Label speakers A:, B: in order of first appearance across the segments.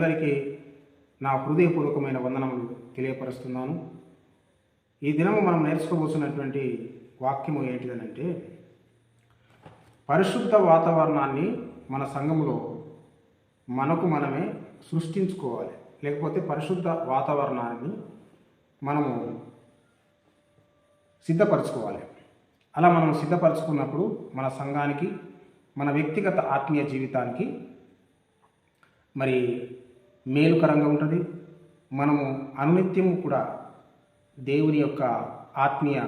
A: అందరికీ నా హృదయపూర్వకమైన వందనములు తెలియపరుస్తున్నాను. ఈ దినము మనం నేర్చుకోబోతున్నటువంటి వాక్యము ఏంటిదనంటే పరిశుద్ధ వాతావరణాన్ని మన సంఘములో మనకు మనమే సృష్టించుకోవాలి. లేకపోతే పరిశుద్ధ వాతావరణాన్ని మనము సిద్ధపరచుకోవాలి. అలా మనం సిద్ధపరచుకున్నప్పుడు మన సంఘానికి మన వ్యక్తిగత ఆత్మీయ జీవితానికి మరి మేలుకరంగా ఉంటుంది. మనము అనునిత్యము కూడా దేవుని యొక్క ఆత్మీయ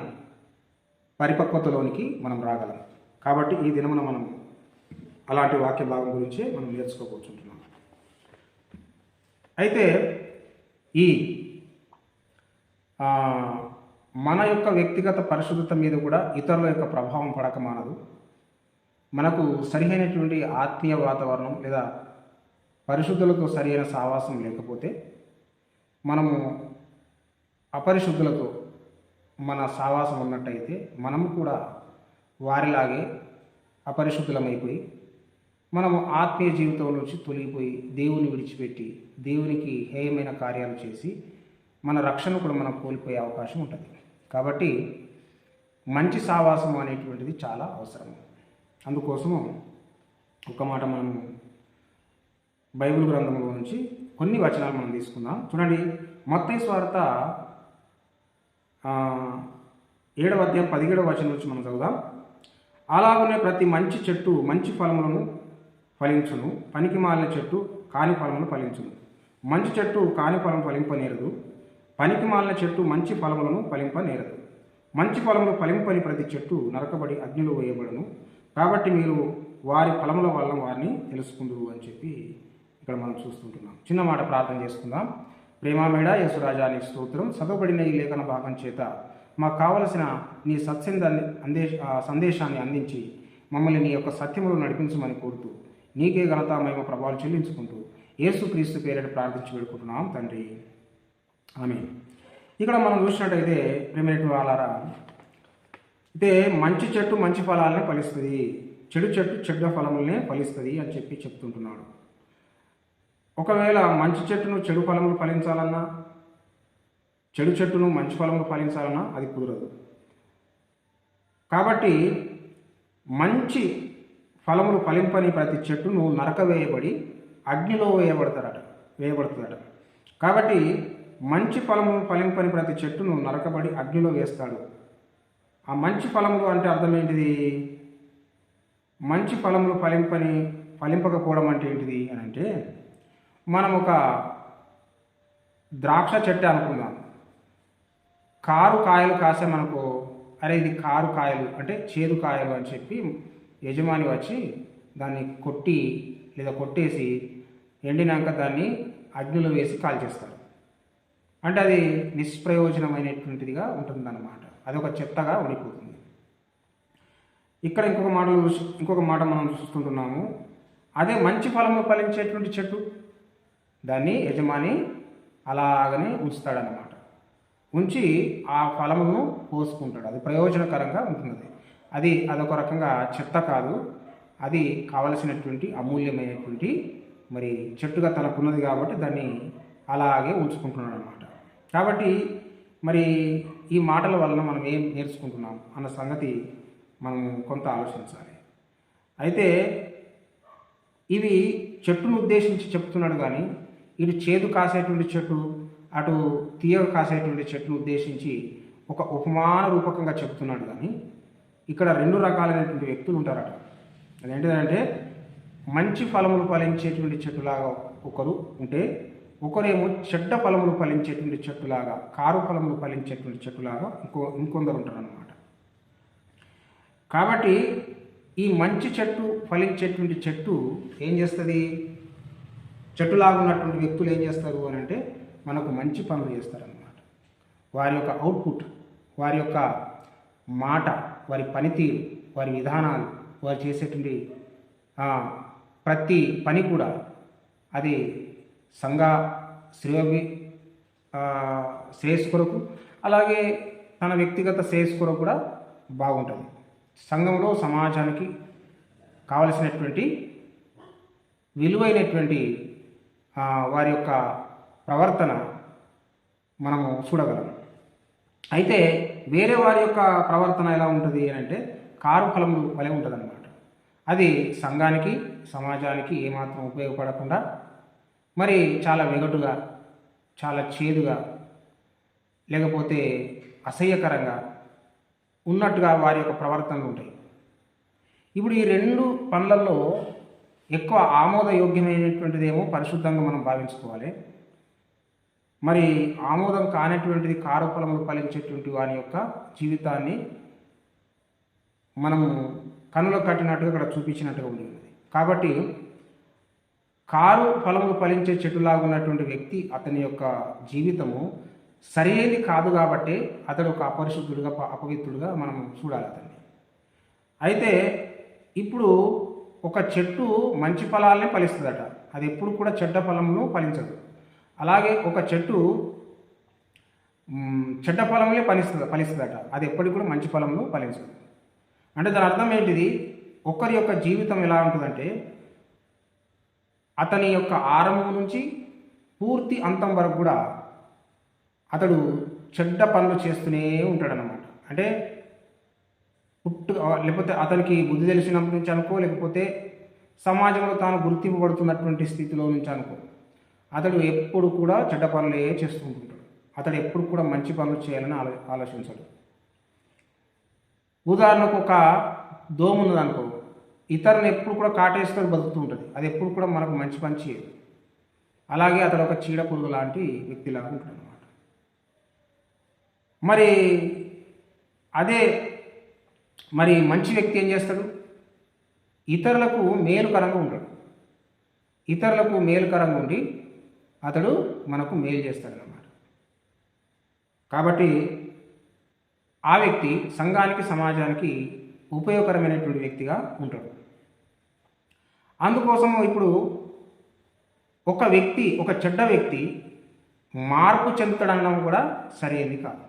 A: పరిపక్వతలోనికి మనం రాగలం. కాబట్టి ఈ దినమున మనం అలాంటి వాక్య భాగం గురించే మనం నేర్చుకోకూర్చుంటున్నాం అయితే ఈ మన యొక్క వ్యక్తిగత పరిశుద్ధత మీద కూడా ఇతరుల యొక్క ప్రభావం పడక మానదు. మనకు సరిహైనటువంటి ఆత్మీయ వాతావరణం లేదా పరిశుద్ధులతో సరైన సావాసం లేకపోతే మనము అపరిశుద్ధులతో మన సావాసం ఉన్నట్టయితే మనము కూడా వారిలాగే అపరిశుద్ధులమైపోయి మనము ఆత్మీయ జీవితం నుంచి తొలగిపోయి దేవుని విడిచిపెట్టి దేవునికి హేయమైన కార్యాలు చేసి మన రక్షణ కూడా మనం కోల్పోయే అవకాశం ఉంటుంది. కాబట్టి మంచి సావాసం అనేటువంటిది చాలా అవసరం. అందుకోసము ఒక మాట మనము బైబిల్ గ్రంథంలో నుంచి కొన్ని వచనాలు మనం తీసుకుందాం. చూడండి మొత్తం స్వార్థ ఏడవ అధ్యాయం పదిహేడవ వచనం నుంచి మనం చదువుదాం. అలాగనే ప్రతి మంచి చెట్టు మంచి ఫలములను ఫలించును పనికి మాలిన చెట్టు కాని ఫలమును ఫలించును. మంచి చెట్టు కాని ఫలం ఫలింపనేరదు పనికి మాలిన చెట్టు మంచి ఫలములను ఫలింపనేరదు. మంచి ఫలములు ఫలింపని ప్రతి చెట్టు నరకబడి అగ్నిలో వేయబడును. కాబట్టి మీరు వారి ఫలముల వల్ల వారిని తెలుసుకుందురు అని చెప్పి ఇక్కడ మనం చూస్తుంటున్నాం. చిన్న మాట ప్రార్థన చేసుకుందాం. ప్రేమామేడ యేసురాజా నీ స్తోత్రం. చదవబడిన ఈ లేఖన భాగం చేత మాకు కావలసిన నీ సత్సందాన్ని అందే సందేశాన్ని అందించి మమ్మల్ని నీ యొక్క సత్యములు నడిపించమని కోరుతూ నీకే ఘనత మేము ప్రభావాలు చెల్లించుకుంటూ యేసుక్రీస్తు పేరిట ప్రార్థించి పెడుకుంటున్నాం తండ్రి. ఆమె ఇక్కడ మనం చూసినట్టయితే ప్రేమేటి వాళ్ళారా అయితే మంచి చెట్టు మంచి ఫలాలనే ఫలిస్తుంది చెడు చెట్టు చెడ్డ ఫలములనే ఫలిస్తుంది అని చెప్పి చెప్తుంటున్నాడు. ఒకవేళ మంచి చెట్టును చెడు ఫలములు ఫలించాలన్నా చెడు చెట్టును మంచి ఫలములు ఫలించాలన్నా అది కుదరదు. కాబట్టి మంచి ఫలములు ఫలింపని ప్రతి చెట్టును నరక వేయబడి అగ్నిలో వేయబడతారట వేయబడుతుందట కాబట్టి మంచి ఫలములు ఫలింపని ప్రతి చెట్టును నరకబడి అగ్నిలో వేస్తాడు. ఆ మంచి ఫలములు అంటే అర్థం ఏంటిది? మంచి ఫలములు ఫలింపని ఫలింపకపోవడం అంటే ఏంటిది అని అంటే మనం ఒక ద్రాక్ష చెట్టు అనుకుందాం. కారు కాయలు కాసే మనకు అరే ఇది కారు కాయలు అంటే చేదు కాయలు అని చెప్పి యజమాని వచ్చి దాన్ని కొట్టి లేదా కొట్టేసి ఎండినాక దాన్ని అగ్నిలో వేసి కాల్చేస్తారు. అంటే అది నిష్ప్రయోజనమైనటువంటిదిగా ఉంటుందన్నమాట. అది ఒక చెత్తగా ఉండిపోతుంది. ఇక్కడ ఇంకొక మాట ఇంకొక మాట మనం చూస్తుంటున్నాము. అదే మంచి ఫలము ఫలించేటువంటి చెట్టు? దాన్ని యజమాని అలాగనే ఉంచుతాడనమాట ఉంచి ఆ ఫలమును పోసుకుంటాడు. అది ప్రయోజనకరంగా ఉంటుంది అది అదొక రకంగా చెత్త కాదు. అది కావలసినటువంటి అమూల్యమైనటువంటి మరి చెట్టుగా తనకున్నది కాబట్టి దాన్ని అలాగే ఉంచుకుంటున్నాడు అనమాట కాబట్టి మరి ఈ మాటల వలన మనం ఏం నేర్చుకుంటున్నాం అన్న సంగతి మనం కొంత ఆలోచించాలి. అయితే ఇవి చెట్టును ఉద్దేశించి చెప్తున్నాడు కానీ ఇటు చేదు కాసేటువంటి చెట్టు అటు తీయగ కాసేటువంటి చెట్టును ఉద్దేశించి ఒక ఉపమాన రూపకంగా చెప్తున్నాడు కానీ ఇక్కడ రెండు రకాలైనటువంటి వ్యక్తులు ఉంటారట. అదేంటిదంటే మంచి ఫలములు ఫలించేటువంటి చెట్టులాగా ఒకరు ఉంటే ఒకరేమో చెడ్డ ఫలములు ఫలించేటువంటి చెట్టులాగా కారు ఫలములు ఫలించేటువంటి చెట్టులాగా ఇంకో ఇంకొందరు ఉంటారన్నమాట. కాబట్టి ఈ మంచి చెట్టు ఫలించేటువంటి చెట్టు ఏం చేస్తుంది? చెట్టులాగా ఉన్నటువంటి వ్యక్తులు ఏం చేస్తారు అని అంటే మనకు మంచి పనులు చేస్తారన్నమాట. వారి యొక్క అవుట్పుట్ వారి యొక్క మాట వారి పనితీరు వారి విధానాలు వారు చేసేటువంటి ప్రతి పని కూడా అది సంఘ శ్రేయోభి ఆ, శ్రేయస్సు కొరకు అలాగే తన వ్యక్తిగత శ్రేయస్సు కొరకు కూడా బాగుంటుంది. సంఘంలో సమాజానికి కావలసినటువంటి విలువైనటువంటి వారి యొక్క ప్రవర్తన మనము చూడగలం. అయితే వేరే వారి యొక్క ప్రవర్తన ఎలా ఉంటుంది అని అంటే కారు ఫలములు వలె ఉంటుందన్నమాట. అది సంఘానికి సమాజానికి ఏమాత్రం ఉపయోగపడకుండా మరి చాలా వెగటుగా చాలా చేదుగా లేకపోతే అసహ్యకరంగా ఉన్నట్టుగా వారి యొక్క ప్రవర్తనలు ఉంటాయి. ఇప్పుడు ఈ రెండు పనులలో ఎక్కువ ఆమోదయోగ్యమైనటువంటిదేమో పరిశుద్ధంగా మనం భావించుకోవాలి. మరి ఆమోదం కానటువంటిది కారఫలములు ఫలించేటువంటి వారి యొక్క జీవితాన్ని మనము కనులకు కట్టినట్టుగా ఇక్కడ చూపించినట్టుగా ఉంటుంది. కాబట్టి కారు ఫలములు ఫలించే చెట్టులాగా ఉన్నటువంటి వ్యక్తి అతని యొక్క జీవితము సరైనది కాదు కాబట్టి అతడు ఒక అపరిశుద్ధుడిగా అపవిత్రుడిగా మనం చూడాలి అతన్ని. అయితే ఇప్పుడు ఒక చెట్టు మంచి ఫలాలనే ఫలిస్తుందట. అది ఎప్పుడు కూడా చెడ్డ ఫలమును ఫలించదు. అలాగే ఒక చెట్టు చెడ్డ ఫలములే ఫలిస్తుంది ఫలిస్తుందట. అది ఎప్పటికి కూడా మంచి ఫలమును ఫలించదు. అంటే దాని అర్థం ఏంటిది? ఒకరి యొక్క జీవితం ఎలా ఉంటుందంటే అతని యొక్క ఆరంభం నుంచి పూర్తి అంతం వరకు కూడా అతడు చెడ్డ పనులు చేస్తూనే ఉంటాడనమాట అంటే పుట్టు లేకపోతే అతనికి బుద్ధి తెలిసినప్పటి నుంచి అనుకో లేకపోతే సమాజంలో తాను గుర్తింపబడుతున్నటువంటి స్థితిలో నుంచి అనుకో. అతడు ఎప్పుడు కూడా చెడ్డ పనులే చేస్తూ ఉంటుంటాడు అతడు ఎప్పుడు కూడా మంచి పనులు చేయాలని ఆలో ఆలోచించడు. ఉదాహరణకు ఒక దోమ ఉన్నది అనుకో. ఇతరుని ఎప్పుడు కూడా కాటేసుకొని బతుకుతూ ఉంటుంది అది ఎప్పుడు కూడా మనకు మంచి పని చేయదు. అలాగే అతడు ఒక చీడ పురుగు లాంటి వ్యక్తిలాగా ఉంటాడు అనమాట మరి అదే మరి మంచి వ్యక్తి ఏం చేస్తాడు? ఇతరులకు మేలుకరంగా ఉంటాడు. ఇతరులకు మేలుకరంగా ఉండి అతడు మనకు మేలు చేస్తాడనమాట కాబట్టి ఆ వ్యక్తి సంఘానికి సమాజానికి ఉపయోగకరమైనటువంటి వ్యక్తిగా ఉంటాడు. అందుకోసం ఇప్పుడు ఒక వ్యక్తి ఒక చెడ్డ వ్యక్తి మార్పు చెందుతాడనడం కూడా సరైనది కాదు.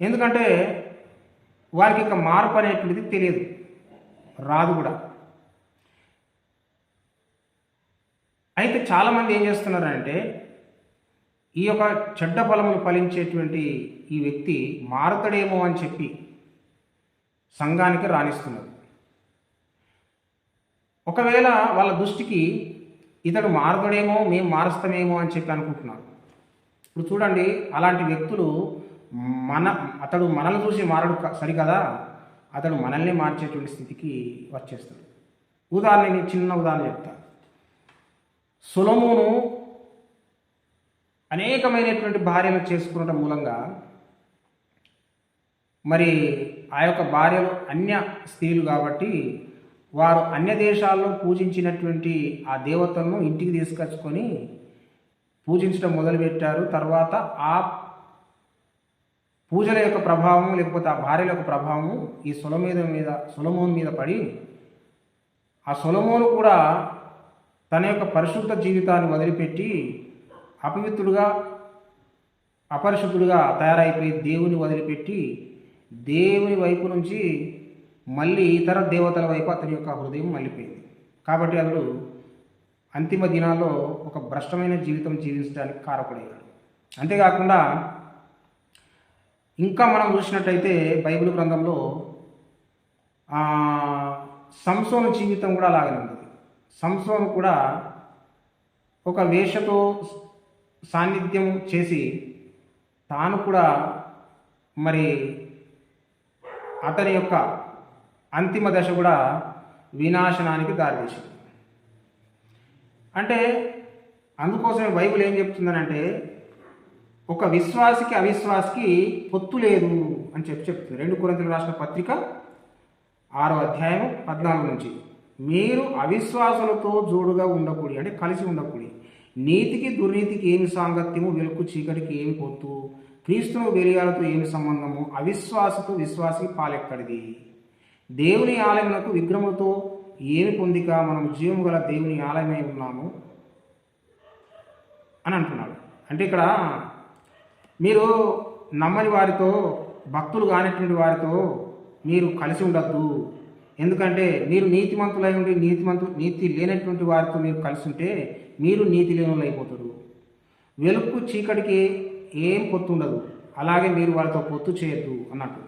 A: ఎందుకంటే వారికి ఇక మార్పు అనేటువంటిది తెలియదు. రాదు కూడా. అయితే చాలామంది ఏం చేస్తున్నారంటే ఈ యొక్క చెడ్డ ఫలములు ఫలించేటువంటి ఈ వ్యక్తి మారుతాడేమో అని చెప్పి సంఘానికి రాణిస్తున్నారు. ఒకవేళ వాళ్ళ దృష్టికి ఇతడు మారుతాడేమో మేము మారుస్తామేమో అని చెప్పి అనుకుంటున్నారు. ఇప్పుడు చూడండి అలాంటి వ్యక్తులు మన అతడు మనల్ని చూసి మారడు సరికదా? అతడు మనల్ని మార్చేటువంటి స్థితికి వచ్చేస్తాడు. ఉదాహరణ చిన్న ఉదాహరణ చెప్తా. సులమును అనేకమైనటువంటి భార్యలు చేసుకునడం మూలంగా మరి ఆ యొక్క భార్యలు అన్య స్త్రీలు కాబట్టి వారు అన్య దేశాల్లో పూజించినటువంటి ఆ దేవతలను ఇంటికి తీసుకొచ్చుకొని పూజించడం మొదలుపెట్టారు. తర్వాత ఆ పూజల యొక్క ప్రభావం లేకపోతే ఆ భార్యల యొక్క ప్రభావం ఈ సులమీద మీద సులమోన్ మీద పడి ఆ సులమోను కూడా తన యొక్క పరిశుద్ధ జీవితాన్ని వదిలిపెట్టి అపవిత్రుడుగా అపరిశుద్ధుడుగా తయారైపోయి దేవుని వదిలిపెట్టి దేవుని వైపు నుంచి మళ్ళీ ఇతర దేవతల వైపు అతని యొక్క హృదయం మళ్ళీపోయింది. కాబట్టి అతడు అంతిమ దినాల్లో ఒక భ్రష్టమైన జీవితం జీవించడానికి కారకుడయ్యాడు. అంతేకాకుండా ఇంకా మనం చూసినట్టయితే బైబిల్ గ్రంథంలో సంసోను జీవితం కూడా అలాగనే ఉంది. సంసోను కూడా ఒక వేషతో సాన్నిధ్యం చేసి తాను కూడా మరి అతని యొక్క అంతిమ దశ కూడా వినాశనానికి దారితీసింది. అంటే అందుకోసమే బైబిల్ ఏం చెప్తుందనంటే ఒక విశ్వాసికి అవిశ్వాసికి పొత్తు లేదు అని చెప్పి చెప్తుంది. రెండు కొరంతలు రాసిన పత్రిక ఆరో అధ్యాయం పద్నాలుగు నుంచి. మీరు అవిశ్వాసులతో జోడుగా ఉండకూడి అంటే కలిసి ఉండకూడి. నీతికి దుర్నీతికి ఏమి సాంగత్యము వెలుకు చీకటికి ఏమి పొత్తు? క్రీస్తును వెలియాలతో ఏమి సంబంధము? అవిశ్వాసతో విశ్వాసికి పాలెక్కడిది? దేవుని ఆలయములకు విగ్రహములతో ఏమి పొందిక? మనం జీవము గల దేవుని ఆలయమై ఉన్నాము అని అంటున్నాడు. అంటే ఇక్కడ మీరు నమ్మని వారితో భక్తులు కానిటువంటి వారితో మీరు కలిసి ఉండద్దు. ఎందుకంటే మీరు నీతిమంతులై ఉండి నీతిమంతు నీతి లేనటువంటి వారితో మీరు కలిసి ఉంటే మీరు నీతి లేనులు అయిపోతారు. వెలుగు చీకటికి ఏం పొత్తు ఉండదు. అలాగే మీరు వాళ్ళతో పొత్తు చేయొద్దు అన్నట్టు.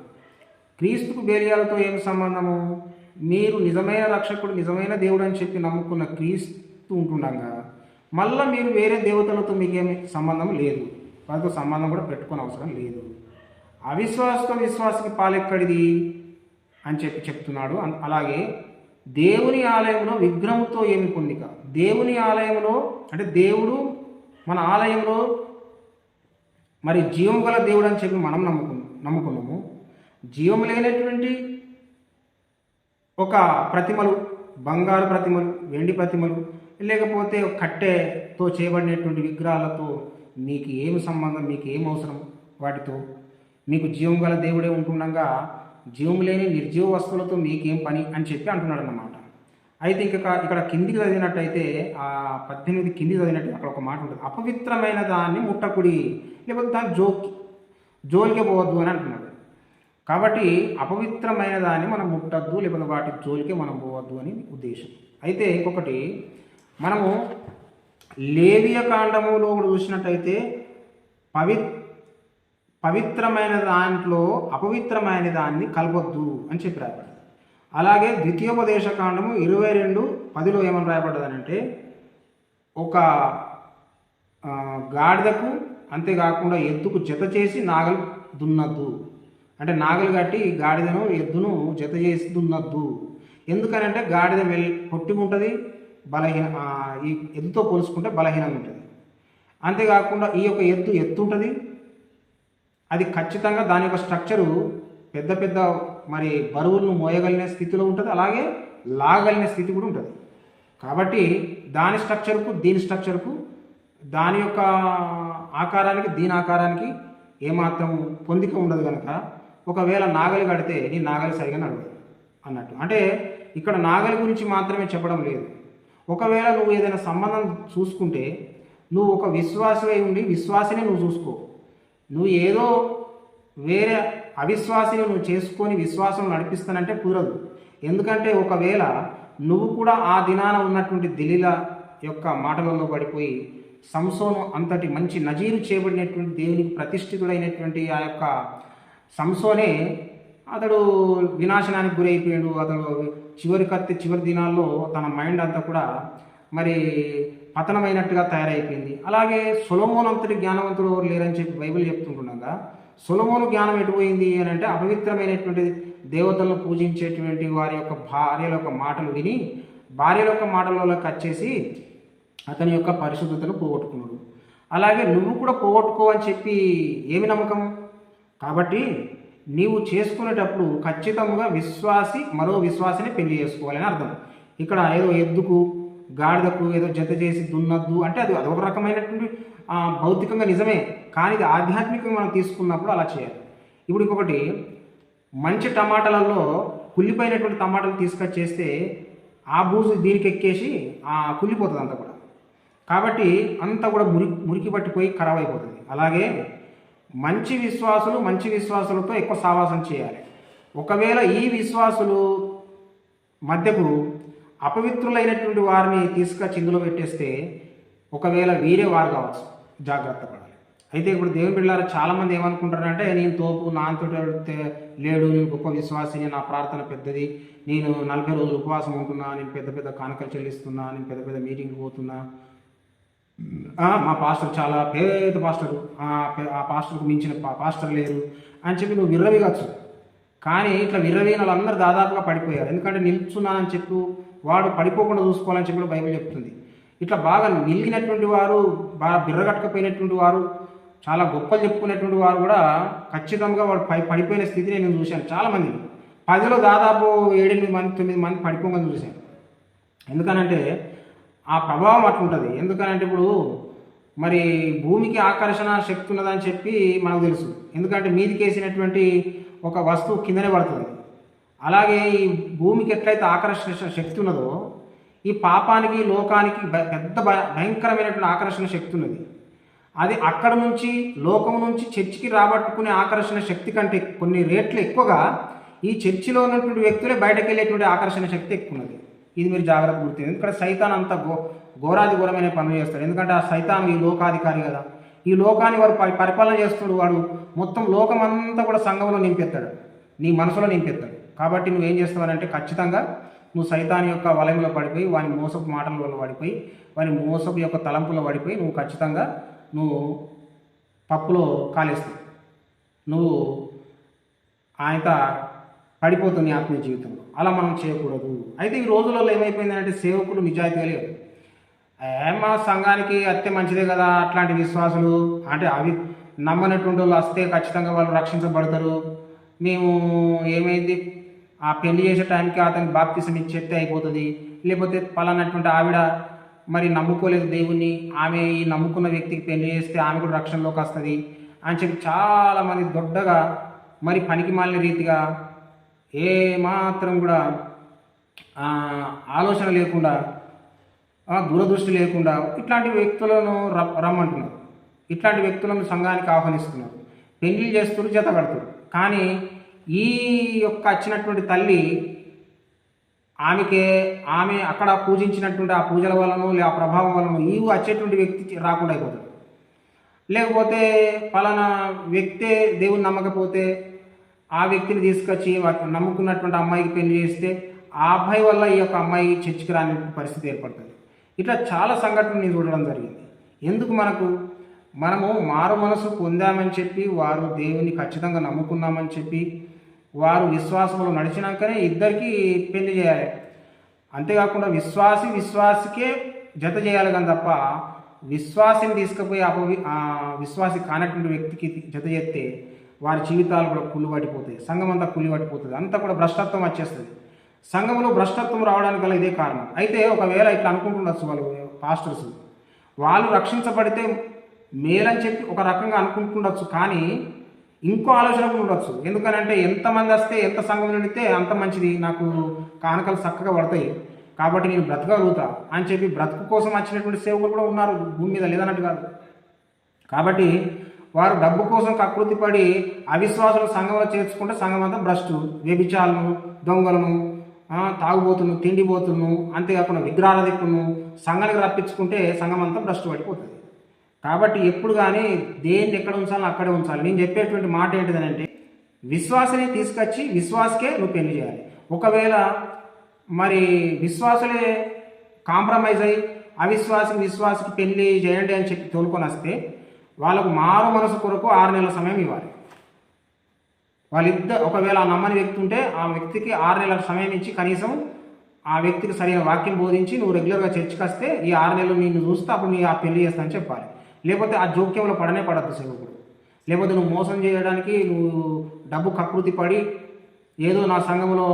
A: క్రీస్తుకు బేలియాలతో ఏం సంబంధము? మీరు నిజమైన రక్షకుడు నిజమైన దేవుడు అని చెప్పి నమ్ముకున్న క్రీస్తు ఉంటుండగా మళ్ళీ మీరు వేరే దేవతలతో మీకేమి సంబంధం లేదు. వారితో సంబంధం కూడా పెట్టుకునే అవసరం లేదు. అవిశ్వాసతో విశ్వాసకి పాలెక్కడిది? అని చెప్పి చెప్తున్నాడు. అలాగే దేవుని ఆలయంలో విగ్రహంతో ఏమి పొందిక? దేవుని ఆలయంలో అంటే దేవుడు మన ఆలయంలో మరి జీవం గల దేవుడు అని చెప్పి మనం నమ్ముకు నమ్ముకున్నాము. జీవం లేనటువంటి ఒక ప్రతిమలు బంగారు ప్రతిమలు వెండి ప్రతిమలు లేకపోతే కట్టెతో చేయబడినటువంటి విగ్రహాలతో మీకు ఏమి సంబంధం మీకు ఏం అవసరం వాటితో? మీకు జీవం గల దేవుడే ఉంటుండగా జీవం లేని నిర్జీవ వస్తువులతో మీకేం పని అని చెప్పి అంటున్నాడు అన్నమాట అయితే ఇక ఇక్కడ కిందికి చదివినట్టయితే ఆ పద్దెనిమిది కిందికి చదివినట్టు అక్కడ ఒక మాట ఉంటుంది. అపవిత్రమైన దాన్ని ముట్టకుడి లేకపోతే దాన్ని జోకి జోలికి పోవద్దు అని అంటున్నాడు. కాబట్టి అపవిత్రమైన దాన్ని మనం ముట్టద్దు లేకపోతే వాటి జోలికి మనం పోవద్దు అని ఉద్దేశం. అయితే ఇంకొకటి మనము లేవియ కాండములో కూడా చూసినట్టయితే పవి పవిత్రమైన దాంట్లో అపవిత్రమైన దాన్ని కలపొద్దు అని చెప్పి రాయబడింది. అలాగే ద్వితీయోపదేశ కాండము ఇరవై రెండు పదిలో ఏమని రాయబడ్డదనంటే ఒక గాడిదకు అంతేకాకుండా ఎద్దుకు జత చేసి నాగలు దున్నద్దు. అంటే నాగలు కట్టి గాడిదను ఎద్దును జత చేసి దున్నద్దు. ఎందుకనంటే గాడిద వెల్ పొట్టిగా ఉంటుంది బలహీన ఈ ఎద్దుతో పోల్చుకుంటే బలహీనంగా ఉంటుంది. అంతేకాకుండా ఈ యొక్క ఎత్తు ఎత్తు ఉంటుంది అది ఖచ్చితంగా దాని యొక్క స్ట్రక్చరు పెద్ద పెద్ద మరి బరువులను మోయగలిగిన స్థితిలో ఉంటుంది. అలాగే లాగలిగిన స్థితి కూడా ఉంటుంది. కాబట్టి దాని స్ట్రక్చర్కు దీని స్ట్రక్చర్కు దాని యొక్క ఆకారానికి దీని ఆకారానికి ఏమాత్రం పొందిక ఉండదు కనుక ఒకవేళ నాగలి కడితే నీ నాగలి సరిగా నడవదు అన్నట్టు. అంటే ఇక్కడ నాగలి గురించి మాత్రమే చెప్పడం లేదు. ఒకవేళ నువ్వు ఏదైనా సంబంధం చూసుకుంటే నువ్వు ఒక విశ్వాసమై ఉండి విశ్వాసిని నువ్వు చూసుకో. నువ్వు ఏదో వేరే అవిశ్వాసిని నువ్వు చేసుకొని విశ్వాసం నడిపిస్తానంటే కుదరదు. ఎందుకంటే ఒకవేళ నువ్వు కూడా ఆ దినాన ఉన్నటువంటి దిలీల యొక్క మాటలలో పడిపోయి సంసోను అంతటి మంచి నజీరు చేయబడినటువంటి దేవునికి ప్రతిష్ఠితుడైనటువంటి ఆ యొక్క సంసోనే అతడు వినాశనానికి గురైపోయాడు. అతడు చివరి కత్తి చివరి దినాల్లో తన మైండ్ అంతా కూడా మరి పతనమైనట్టుగా తయారైపోయింది. అలాగే సొలమోన్ అంతటి జ్ఞానవంతుడు ఎవరు లేరని చెప్పి బైబిల్ చెప్తుంటుండగా సొలమోను జ్ఞానం ఎటుపోయింది అని అంటే అపవిత్రమైనటువంటి దేవతలను పూజించేటువంటి వారి యొక్క భార్యల యొక్క మాటలు విని భార్యల యొక్క మాటలలోకి వచ్చేసి అతని యొక్క పరిశుద్ధతను పోగొట్టుకున్నాడు. అలాగే నువ్వు కూడా పోగొట్టుకో అని చెప్పి ఏమి నమ్మకం? కాబట్టి నీవు చేసుకునేటప్పుడు ఖచ్చితంగా విశ్వాసి మరో విశ్వాసిని పెళ్ళి చేసుకోవాలని అర్థం. ఇక్కడ ఏదో ఎద్దుకు గాడిదకు ఏదో జత చేసి దున్నద్దు అంటే అది అదొక రకమైనటువంటి భౌతికంగా నిజమే. కానీ ఇది ఆధ్యాత్మికంగా మనం తీసుకున్నప్పుడు అలా చేయాలి. ఇప్పుడు ఇంకొకటి మంచి టమాటాలలో కుళ్ళిపోయినటువంటి టమాటాలు తీసుకొచ్చేస్తే ఆ బూజు దీనికి ఎక్కేసి ఆ కుళ్ళిపోతుంది అంతా కూడా. కాబట్టి అంతా కూడా మురి మురికి పట్టిపోయి ఖరాబ్ అయిపోతుంది. అలాగే మంచి విశ్వాసులు మంచి విశ్వాసులతో ఎక్కువ సావాసం చేయాలి. ఒకవేళ ఈ విశ్వాసులు మధ్యకు అపవిత్రులైనటువంటి వారిని తీసుకొచ్చి ఇందులో పెట్టేస్తే ఒకవేళ వీరే వారు కావచ్చు. జాగ్రత్త పడాలి. అయితే ఇప్పుడు దేవుని బిళ్ళారు చాలామంది ఏమనుకుంటారంటే నేను తోపు నాతో లేడు నేను గొప్ప విశ్వాసిని నా ప్రార్థన పెద్దది నేను నలభై రోజులు ఉపవాసం ఉంటున్నా నేను పెద్ద పెద్ద కానుకలు చెల్లిస్తున్నా నేను పెద్ద పెద్ద మీటింగ్కి పోతున్నా మా పాస్టర్ చాలా పేద పాస్టర్. ఆ పే- ఆ పాస్టర్కు మించిన పాస్టర్ లేరు అని చెప్పి నువ్వు విర్రవిగచ్చు కానీ ఇట్లా విర్రవీన వాళ్ళందరూ దాదాపుగా పడిపోయారు. ఎందుకంటే నిల్చున్నానని చెప్పు వాడు పడిపోకుండా చూసుకోవాలని చెప్పి కూడా బైబిల్ చెప్తుంది. ఇట్లా బాగా నిలిగినటువంటి వారు బాగా బిర్రగట్టకపోయినటువంటి వారు చాలా గొప్పలు చెప్పుకునేటువంటి వారు కూడా ఖచ్చితంగా వాడు పై పడిపోయిన స్థితిని నేను చూశాను. చాలామంది పదిలో దాదాపు ఏడెనిమిది మంది తొమ్మిది మంది పడిపోగానే చూశాను. ఎందుకనంటే ఆ ప్రభావం అట్లుంటుంది ఎందుకనంటే ఇప్పుడు మరి భూమికి ఆకర్షణ శక్తి ఉన్నదని చెప్పి మనకు తెలుసు. ఎందుకంటే మీదికి వేసినటువంటి ఒక వస్తువు కిందనే పడుతుంది. అలాగే ఈ భూమికి ఎట్లయితే ఆకర్షణ శక్తి ఉన్నదో ఈ పాపానికి లోకానికి పెద్ద భయంకరమైనటువంటి ఆకర్షణ శక్తి ఉన్నది. అది అక్కడ నుంచి లోకం నుంచి చర్చికి రాబట్టుకునే ఆకర్షణ శక్తి కంటే కొన్ని రేట్లు ఎక్కువగా ఈ చర్చిలో ఉన్నటువంటి వ్యక్తులే బయటకు వెళ్ళేటువంటి ఆకర్షణ శక్తి ఎక్కువ ఉన్నది. ఇది మీరు జాగ్రత్త గుర్తు ఎందుకంటే సైతాన్ అంత ఘో ఘోరాది ఘోరమైన పనులు చేస్తాడు. ఎందుకంటే ఆ సైతాన్ ఈ లోకాధికారి కదా. ఈ లోకాన్ని వారు పరి- పరిపాలన చేస్తాడు. వాడు మొత్తం లోకం అంతా కూడా సంఘంలో నింపెత్తాడు నీ మనసులో నింపెత్తాడు కాబట్టి నువ్వు ఏం చేస్తావనంటే ఖచ్చితంగా నువ్వు సైతాన్ యొక్క వలయంలో పడిపోయి వాని మోసపు మాటలలో పడిపోయి వాని మోసపు యొక్క తలంపులో పడిపోయి నువ్వు ఖచ్చితంగా నువ్వు పప్పులో కాలేస్తావు. నువ్వు ఆయత పడిపోతుంది ఆత్మీయ జీవితం అలా మనం చేయకూడదు. అయితే ఈ రోజులలో ఏమైపోయిందంటే సేవకులు నిజాయితీగా లేరు. ఏ మా సంఘానికి అత్తే మంచిదే కదా అట్లాంటి విశ్వాసులు? అంటే అవి నమ్మనటువంటి వాళ్ళు వస్తే ఖచ్చితంగా వాళ్ళు రక్షించబడతారు. మేము ఏమైంది? ఆ పెళ్ళి చేసే టైంకి అతనికి బాప్తిసం ఇచ్చేస్తే అయిపోతుంది. లేకపోతే పలానటువంటి ఆవిడ మరి నమ్ముకోలేదు దేవుణ్ణి. ఆమె ఈ నమ్ముకున్న వ్యక్తికి పెళ్ళి చేస్తే ఆమె కూడా రక్షణలోకి వస్తుంది అని చెప్పి చాలామంది దొడ్డగా మరి పనికి మాలిన రీతిగా ఏ మాత్రం కూడా ఆలోచన లేకుండా దూరదృష్టి లేకుండా ఇట్లాంటి వ్యక్తులను ర- రమ్మంటున్నారు. ఇట్లాంటి వ్యక్తులను సంఘానికి ఆహ్వానిస్తున్నారు. పెళ్ళి చేస్తున్నారు జత కడుతున్నారు కానీ ఈ యొక్క వచ్చినటువంటి తల్లి ఆమెకే ఆమె అక్కడ పూజించినటువంటి ఆ పూజల వలన లే ఆ ప్రభావం వలన ఈ వచ్చేటువంటి వ్యక్తి రాకుండా అయిపోతాడు. లేకపోతే పలానా వ్యక్తే దేవుని నమ్మకపోతే ఆ వ్యక్తిని తీసుకొచ్చి నమ్ముకున్నటువంటి అమ్మాయికి పెళ్ళి చేస్తే ఆ అబ్బాయి వల్ల ఈ యొక్క అమ్మాయి చర్చికి రాని పరిస్థితి ఏర్పడుతుంది. ఇట్లా చాలా సంఘటనలు నేను చూడడం జరిగింది. ఎందుకు మనకు? మనము మారు మనసు పొందామని చెప్పి వారు దేవుని ఖచ్చితంగా నమ్ముకున్నామని చెప్పి వారు విశ్వాసంలో నడిచినాకనే ఇద్దరికి పెళ్ళి చేయాలి. అంతేకాకుండా విశ్వాసి విశ్వాసికే జత చేయాలి కానీ తప్ప విశ్వాసిని తీసుకుపోయి అపవి ఆ విశ్వాసి కానటువంటి వ్యక్తికి జత చేస్తే వారి జీవితాలు కూడా కుళ్ళుబడిపోతాయి సంఘం అంతా కుళ్ళుబడిపోతుంది అంతా కూడా భ్రష్టత్వం వచ్చేస్తుంది. సంఘంలో భ్రష్టత్వం రావడానికి గల ఇదే కారణం. అయితే ఒకవేళ ఇట్లా అనుకుంటుండొచ్చు వాళ్ళు పాస్టర్స్. వాళ్ళు రక్షించబడితే మేలని చెప్పి ఒక రకంగా అనుకుంటుండొచ్చు కానీ ఇంకో ఆలోచన కూడా ఉండొచ్చు. ఎందుకనంటే ఎంతమంది వస్తే ఎంత సంఘం నిండితే అంత మంచిది. నాకు కానుకలు చక్కగా పడతాయి. కాబట్టి నేను బ్రతకగలుగుతా అని చెప్పి బ్రతుకు కోసం వచ్చినటువంటి సేవకులు కూడా ఉన్నారు. భూమి మీద లేదన్నట్టు కాదు. కాబట్టి వారు డబ్బు కోసం కకృతి పడి అవిశ్వాసులు సంఘంలో చేర్చుకుంటే సంఘం అంతా భ్రష్టు. వ్యభిచాలను దొంగలను తాగుబోతును తిండిపోతును అంతేకాకుండా దిక్కును సంఘానికి రప్పించుకుంటే సంఘం అంతా భ్రష్టు పడిపోతుంది. కాబట్టి ఎప్పుడు కానీ దేన్ని ఎక్కడ ఉంచాలో అక్కడే ఉంచాలి. నేను చెప్పేటువంటి మాట ఏంటిదనంటే విశ్వాసని తీసుకొచ్చి విశ్వాసకే నువ్వు పెళ్ళి చేయాలి. ఒకవేళ మరి విశ్వాసులే కాంప్రమైజ్ అయ్యి అవిశ్వాసికి విశ్వాసకి పెళ్ళి చేయండి అని చెప్పి తోలుకొని వస్తే వాళ్ళకు మారు మనసు కొరకు ఆరు నెలల సమయం ఇవ్వాలి. వాళ్ళిద్దరు ఒకవేళ ఆ నమ్మని వ్యక్తి ఉంటే ఆ వ్యక్తికి ఆరు నెలల సమయం ఇచ్చి కనీసం ఆ వ్యక్తికి సరైన వాక్యం బోధించి నువ్వు రెగ్యులర్గా చర్చికి వస్తే ఈ ఆరు నెలలు నిన్ను చూస్తే అప్పుడు నీ ఆ పెళ్ళి చేస్తానని చెప్పాలి. లేకపోతే ఆ జోక్యంలో పడనే పడద్దు సేవకుడు. లేకపోతే నువ్వు మోసం చేయడానికి నువ్వు డబ్బు కకృతి పడి ఏదో నా సంఘంలో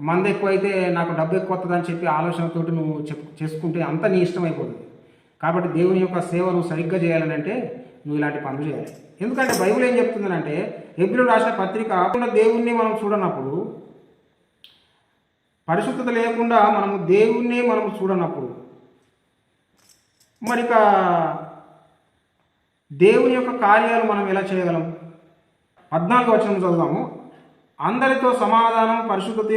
A: మంద ఎక్కువైతే నాకు డబ్బు ఎక్కువ వస్తుందని చెప్పి ఆలోచనతోటి నువ్వు చెప్ చేసుకుంటే అంత నీ ఇష్టం అయిపోతుంది. కాబట్టి దేవుని యొక్క సేవ నువ్వు సరిగ్గా చేయాలని అంటే నువ్వు ఇలాంటి పనులు చేయాలి. ఎందుకంటే బైబిల్ ఏం చెప్తుందంటే ఎబ్రిల్ రాసిన పత్రిక కాకుండా దేవుణ్ణి మనం చూడనప్పుడు పరిశుద్ధత లేకుండా మనము దేవుణ్ణి మనం చూడనప్పుడు మరి ఇక దేవుని యొక్క కార్యాలు మనం ఎలా చేయగలం? పద్నాలుగు వచనం చదువుదాము. అందరితో సమాధానం పరిశుద్ధత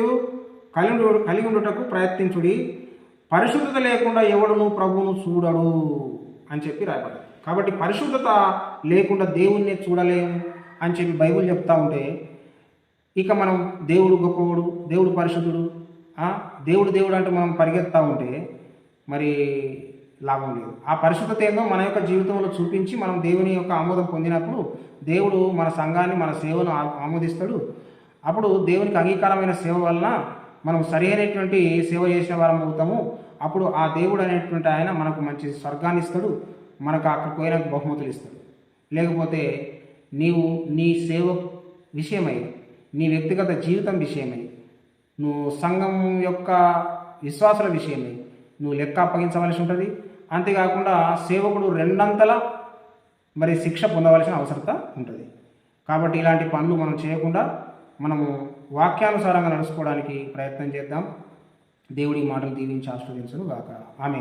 A: కలిగి కలిగి ఉండుటకు ప్రయత్నించుడి. పరిశుద్ధత లేకుండా ఎవడును ప్రభువును చూడడు అని చెప్పి రాయబడింది. కాబట్టి పరిశుద్ధత లేకుండా దేవుణ్ణి చూడలేము అని చెప్పి బైబిల్ చెప్తా ఉంటే ఇక మనం దేవుడు గొప్పవాడు దేవుడు పరిశుద్ధుడు దేవుడు దేవుడు అంటే మనం పరిగెత్తా ఉంటే మరి లాభం లేదు. ఆ పరిశుద్ధత ఏందో మన యొక్క జీవితంలో చూపించి మనం దేవుని యొక్క ఆమోదం పొందినప్పుడు దేవుడు మన సంఘాన్ని మన సేవను ఆమోదిస్తాడు. అప్పుడు దేవునికి అంగీకారమైన సేవ వలన మనం సరైనటువంటి సేవ చేసిన వారం అవుతాము అప్పుడు ఆ దేవుడు అనేటువంటి ఆయన మనకు మంచి స్వర్గాన్ని ఇస్తాడు. మనకు అక్కడ పోయినాక బహుమతులు ఇస్తాడు లేకపోతే నీవు నీ సేవ విషయమై నీ వ్యక్తిగత జీవితం విషయమై నువ్వు సంఘం యొక్క విశ్వాసాల విషయమై నువ్వు లెక్క అప్పగించవలసి ఉంటుంది. అంతేకాకుండా సేవకుడు రెండంతల మరి శిక్ష పొందవలసిన అవసరత ఉంటుంది. కాబట్టి ఇలాంటి పనులు మనం చేయకుండా మనము వాక్యానుసారంగా నడుచుకోవడానికి ప్రయత్నం చేద్దాం. దేవుడి మాటలు దీవించి ఆశ్రదించను గాక ఆమె